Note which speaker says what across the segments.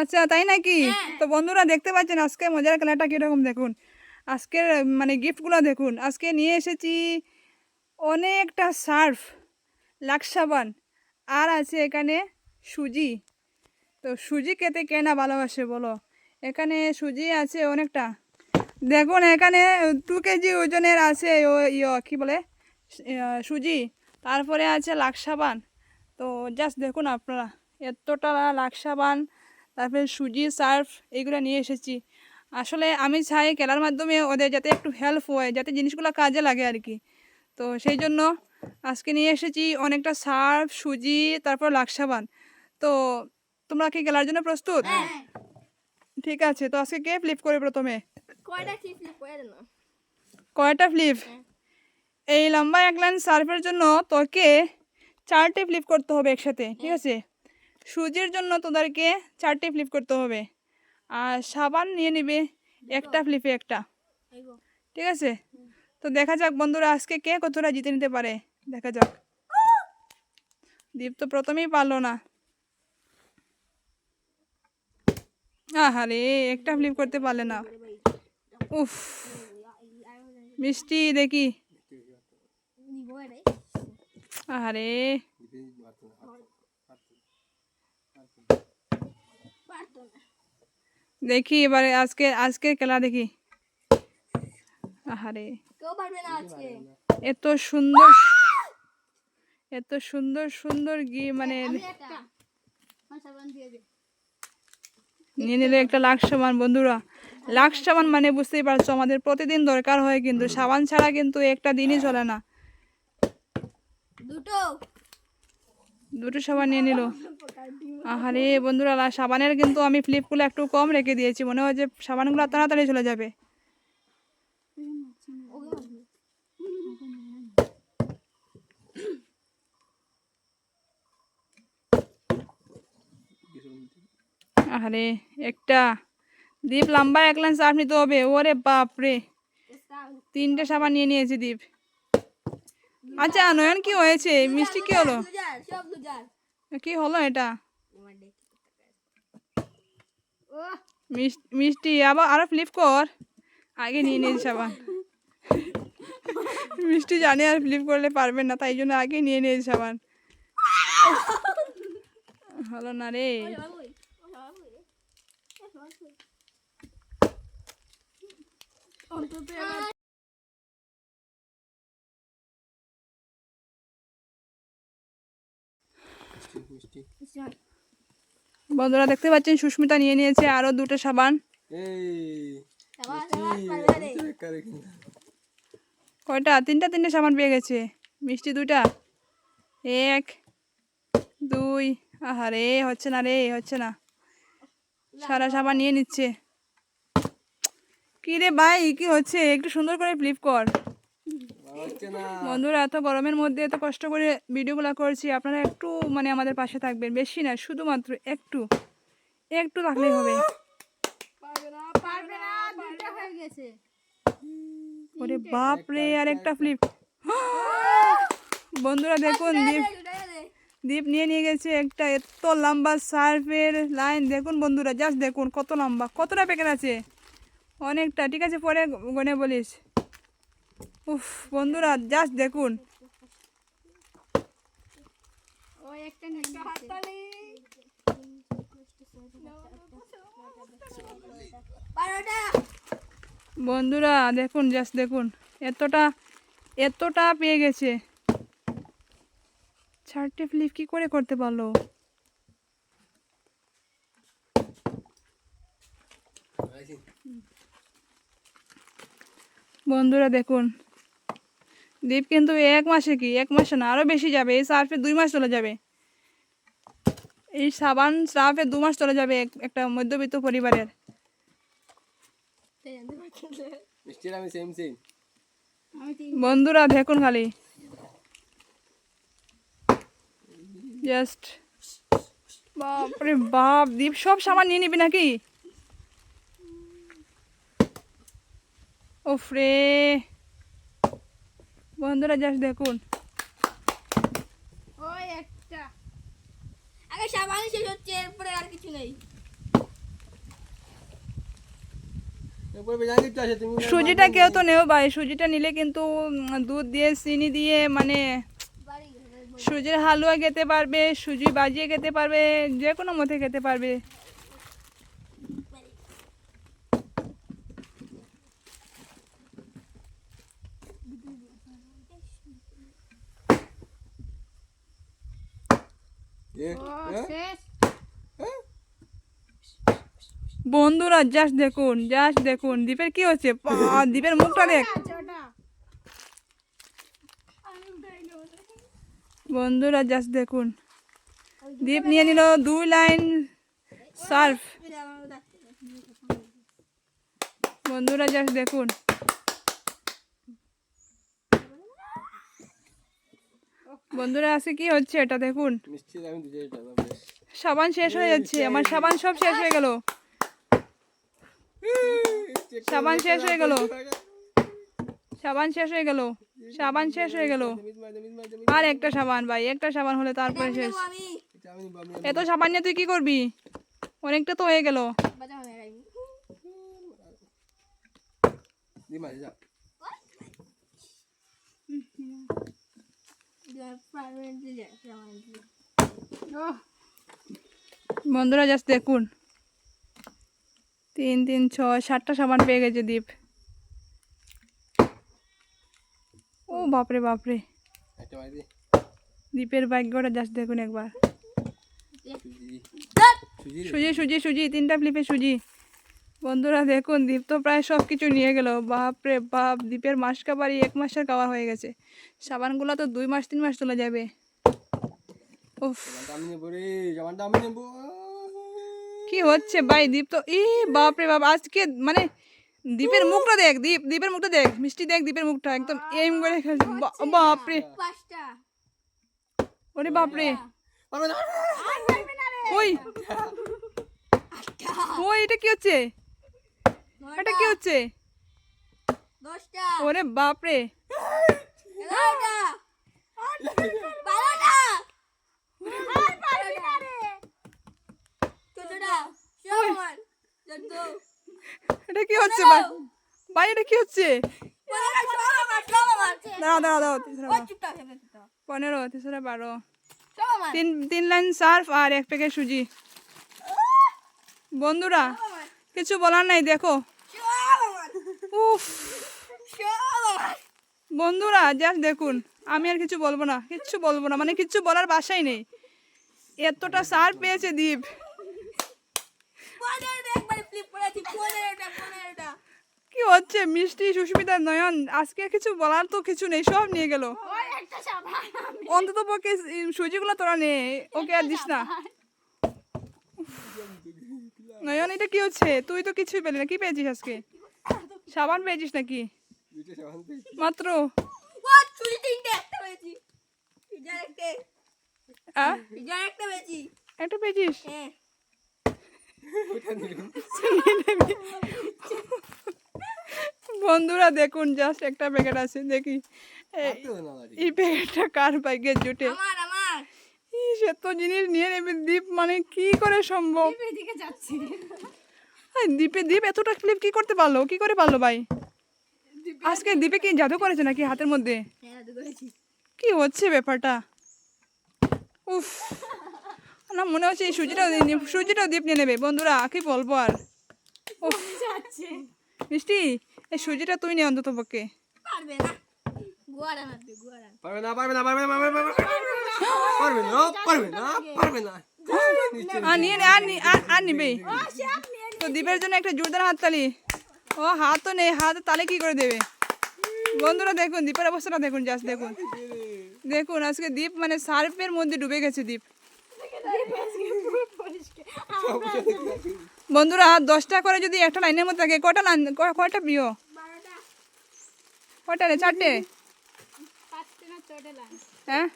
Speaker 1: আচ্ছা তাই নাকি? তো বন্ধুরা দেখতে পাচ্ছেন আজকে মজার খেলাটা কীরকম দেখুন? আজকের মানে গিফটগুলো দেখুন। আজকে নিয়ে এসেছি অনেকটা সার্ফ লাক্সাবান আর আছে এখানে সুজি। তো সুজি খেতে কে না ভালোবাসে বলো? এখানে সুজি আছে অনেকটা। দেখুন এখানে টু কেজি ওজনের আছে ও ইয়ে কী বলে? সুজি। তারপরে আছে লাক্সাবান তো জাস্ট দেখুন আপনারা এতটা লাক্সাবান তারপরে সুজি সার্ফ এইগুলো নিয়ে এসেছি। আসলে আমি চাই খেলার মাধ্যমে ওদের যাতে একটু হেল্প হয় যাতে জিনিসগুলো কাজে লাগে আর কি তো সেই জন্য আজকে নিয়ে এসেছি অনেকটা সার্ফ সুজি তারপর লাক্সাবান। তো তোমরা কি খেলার জন্য প্রস্তুত? ঠিক আছে তো আজকে কে ফ্লিপ করে প্রথমে?
Speaker 2: কয়টা কি ফ্লিপ
Speaker 1: ফ্লিপ এই লম্বা এক লাইন সার্ফের জন্য তোকে চারটে ফ্লিপ করতে হবে একসাথে ঠিক আছে? সুজির জন্য তোদেরকে চারটে ফ্লিপ করতে হবে। আর সাবান নিয়ে নিবে একটা ফ্লিপে একটা। ঠিক আছে? তো দেখা যাক বন্ধুরা আজকে কে কতটা জিতে নিতে পারে? দেখা যাক। দীপ তো প্রথমেই পারল না। আহারে একটা ফ্লিপ করতে পারলে না। উফ মিষ্টি দেখি। আরে দেখি এবারে আজকে আজকে খেলা দেখি। আহারে। এত সুন্দর এত সুন্দর সুন্দর গি মানে নিয়ে নিলে একটা লাক্স সাবান বন্ধুরা। লাক্স সাবান মানে বুঝতেই পারছ আমাদের প্রতিদিন দরকার হয় কিন্তু সাবান ছাড়া কিন্তু একটা দিনই চলে না।
Speaker 2: দুটো।
Speaker 1: দুটো সাবান নিয়ে নিল। আহারে বন্ধুরা সাবানের কিন্তু আমি ফ্লিপগুলো একটু কম রেখে দিয়েছি, মনে হয় যে সাবানগুলো তাড়াতাড়ি চলে যাবে। আরে একটা দীপ, লম্বা এক লাইন সার্ফ নিতে হবে। ওরে বাপরে। তিনটে সাবান নিয়ে নিয়েছি দীপ। আচ্ছা নয়ন কি হয়েছে? মিষ্টি কি হলো? কি হলো এটা? মিষ্টি আবার আরও ফ্লিপ কর। আগে নিয়ে নিয়েছি সাবান মিষ্টি জানে আর ফ্লিপ করলে পারবে না তাই জন্য আগে নিয়ে নিয়েছি সাবান হলো না রে।
Speaker 2: অন্তত
Speaker 1: বন্ধুরা দেখতে পাচ্ছেন, সুস্মিতা নিয়ে নিয়েছে আরও দুটো সাবান। কয়টা? তিনটা, তিনটে সাবান পেয়ে গেছে। মিষ্টি দুইটা? এক, দুই, আহারে, হচ্ছে না রে, হচ্ছে না। সারা সাবান নিয়ে নিচ্ছে। কি রে ভাই, কি হচ্ছে? একটু সুন্দর করে ফ্লিপ কর। বন্ধুরা, এত গরমের মধ্যে, এত কষ্ট করে ভিডিওগুলো করছি, আপনারা একটু মানে আমাদের পাশে থাকবেন। বেশি না, শুধুমাত্র একটু। একটু থাকলেই হবে। ওরে বাপ রে আর একটা ফ্লিপ বন্ধুরা, দেখুন, দীপ।
Speaker 2: দুটো দে
Speaker 1: দীপ নিয়ে নিয়ে গেছে একটা এত লম্বা সার্ফের লাইন। দেখুন বন্ধুরা, জাস্ট দেখুন কত লম্বা, কতটা প্যাকেট আছে। অনেকটা, ঠিক আছে, পরে গনে বলিস। উফ বন্ধুরা জাস্ট দেখুন। বন্ধুরা দেখুন জাস্ট দেখুন। এতটা এতটা পেয়ে গেছে। চারটে ফ্লিপ কি করে করতে পারল? বন্ধুরা দেখুন। দীপ কিন্তু এক মাসে কি? এক মাসে না আরও বেশি যাবে। এই সার্ফে দুই মাস চলে যাবে। এই সাবান সার্ফে দু মাস চলে যাবে একটা মধ্যবিত্ত পরিবারের। বন্ধুরা দেখুন খালি। জাস্ট বাপরে বাপ দীপ সব সামান নিয়ে নিবি নাকি? ওফরে বন্ধুরা জাস্ট দেখুন।
Speaker 2: ওই একটা। হচ্ছে এরপরে আর কিছু নেই।
Speaker 1: সুজিটা কেউ তো নেও ভাই। সুজিটা নিলে কিন্তু দুধ দিয়ে চিনি দিয়ে মানে সুজির হালুয়া খেতে পারবে সুজি বাজিয়ে খেতে পারবে যে কোনো মতে খেতে পারবে। বন্ধুরা জাস্ট দেখুন জাস্ট দেখুন দীপের কি হচ্ছে বা, দীপের মুখটা দেখ বন্ধুরা জাস্ট দেখুন দীপ নিয়ে নিল দুই লাইন সার্ফ বন্ধুরা জাস্ট দেখুন বন্ধুরা আছে কি হচ্ছে এটা দেখুন? সাবান শেষ হয়ে যাচ্ছে আমার সাবান সব শেষ হয়ে গেল। সাবান শেষ হয়ে গেল। সাবান শেষ হয়ে গেল। সাবান শেষ হয়ে গেল। আর একটা সাবান ভাই একটা সাবান হলে তারপরে শেষ। এত সাবান নিয়ে তুই কি করবি? অনেকটা তো হয়ে গেল।
Speaker 3: দিমা যা
Speaker 1: বন্ধুরা জাস্ট দেখুন। তিন তিন ছয় সাতটা সাবান পেয়ে গেছে দীপ। ও বাপরে বাপরে। দীপের ভাগ্যটা জাস্ট দেখুন একবার।
Speaker 3: সুজি সুজি
Speaker 1: সুজি তিনটা ফ্লিপে সুজি। বন্ধুরা দেখুন দীপ তো প্রায় সব কিছু নিয়ে গেল। বাপরে বাপ দীপের মাস কাবারই এক মাসের কাবার হয়ে গেছে। সাবানগুলো তো দুই মাস তিন মাস চলে যাবে। কি হচ্ছে ভাই দীপ তো ই বাপরে বাপ আজকে মানে দীপের মুখটা দেখ দীপ দীপের মুখটা দেখ মিষ্টি দেখ দীপের মুখটা একদম এম করে বাপরে। ওরে বাপরে। ওই। ওই এটা কি হচ্ছে? এটা কি হচ্ছে? ওরে বাপরে। এটা কি হচ্ছে? ভাই ভাই এটা কি হচ্ছে?
Speaker 2: চুপটা খেতে চুপটা
Speaker 1: পনেরো তিনশো বারো তিন তিন লাইন সার্ফ আর এক প্যাকেট সুজি। বন্ধুরা কিছু বলার নাই দেখো। উফ। বন্ধুরা জাস্ট দেখুন আমি আর কিছু বলব না কিচ্ছু বলব না মানে কিচ্ছু বলার বাসাই নেই। এতটা সার পেয়েছে দ্বীপ কি হচ্ছে মিষ্টি সুস্মিতা নয়ন? আজকে কিছু বলার তো কিছু নেই সব নিয়ে গেল। অন্তত পক্ষে সুজিগুলো তোরা নে ওকে আর দিস না নয়ন এটা কি হচ্ছে? তুই তো কিছুই পেলি না। কি পেয়েছিস আজকে? সাবান পেয়েছিস নাকি?
Speaker 3: দুটো সাবান পেয়েছি।
Speaker 1: মাত্র?
Speaker 2: একটা
Speaker 1: পেয়েছিস?
Speaker 2: হ্যাঁ।
Speaker 1: বন্ধুরা দেখুন জাস্ট একটা প্যাকেট আছে দেখি। এই- প্যাকেটটা কার বাইকে জুটে?
Speaker 2: আমার
Speaker 1: তো জিনিস নিয়ে নেবে দ্বীপ মানে কি করে সম্ভব?
Speaker 2: যাচ্ছি।
Speaker 1: এই দ্বীপে দ্বীপ এতটা ক্লিপ কি করতে পারল? কি করে পারল ভাই? আজকে দ্বীপে কি জাদু করেছে নাকি হাতের মধ্যে?
Speaker 2: হ্যাঁ
Speaker 1: কি হচ্ছে ব্যাপারটা? উফ না মনে হচ্ছে এই সুজিটাও সুজিটাও দ্বীপ নিয়ে নেবে। বন্ধুরা কি বলব আর? উফ মিষ্টি এই সুজিটা তুই নে অন্তত পক্ষে।
Speaker 2: পারবে না।
Speaker 3: পারবে না পারবে না পারবে না পারবে না পারবে না। পারবে না পারবে না
Speaker 1: আর নিয়ে নে আর নি- আর আর নিবেই তো দ্বীপের জন্য একটা জোরদার হাততালি। ও, হাত তো নেই, হাত তালে কি করে দেবে? বন্ধুরা দেখুন দ্বীপের অবস্থাটা দেখুন জাস্ট দেখুন। দেখুন, আজকে দ্বীপ মানে সার্ফের মধ্যে ডুবে গেছে দ্বীপ বন্ধুরা, দশটা করে যদি একটা লাইনের মধ্যে থাকে, কটা লাইন কয়টা প্রিয়? কটা রে, চারটে? হ্যাঁ?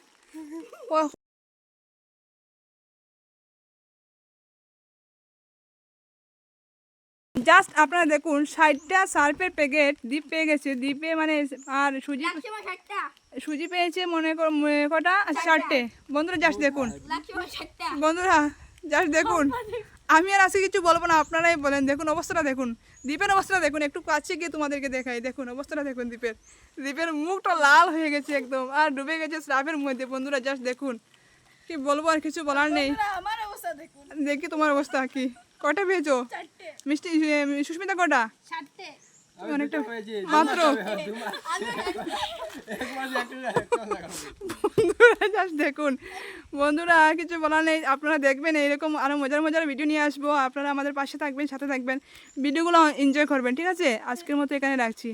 Speaker 1: জাস্ট আপনারা দেখুন ষাটটা সার্ফের প্যাকেট দ্বীপ পেয়ে গেছে। দ্বীপে মানে আর সুজি
Speaker 2: ষাটটা।
Speaker 1: সুজি পেয়েছে মনে কর কটা? চারটে বন্ধুরা জাস্ট দেখুন।
Speaker 2: ষাটটা।
Speaker 1: বন্ধুরা জাস্ট দেখুন। আমি আর আজকে কিছু বলব না আপনারাই বলেন। দেখুন অবস্থাটা দেখুন। দ্বীপের অবস্থাটা দেখুন একটু কাছে গিয়ে তোমাদেরকে দেখাই। দেখুন অবস্থাটা দেখুন দ্বীপের দ্বীপের মুখটা লাল হয়ে গেছে একদম আর ডুবে গেছে স্রাফের মধ্যে। বন্ধুরা জাস্ট দেখুন। কি বলব আর কিছু বলার নেই।
Speaker 2: অবস্থা
Speaker 1: দেখি তোমার অবস্থা কি। কটা পেয়েছ? মিষ্টি সুস্মিতা কটা? অনেকটা মাত্র। বন্ধুরা জাস্ট দেখুন। বন্ধুরা আর কিছু বলার নেই। আপনারা দেখবেন এইরকম আরও মজার মজার ভিডিও নিয়ে আসব। আপনারা আমাদের পাশে থাকবেন সাথে থাকবেন। ভিডিওগুলো এনজয় করবেন ঠিক আছে? আজকের মতো এখানে রাখছি।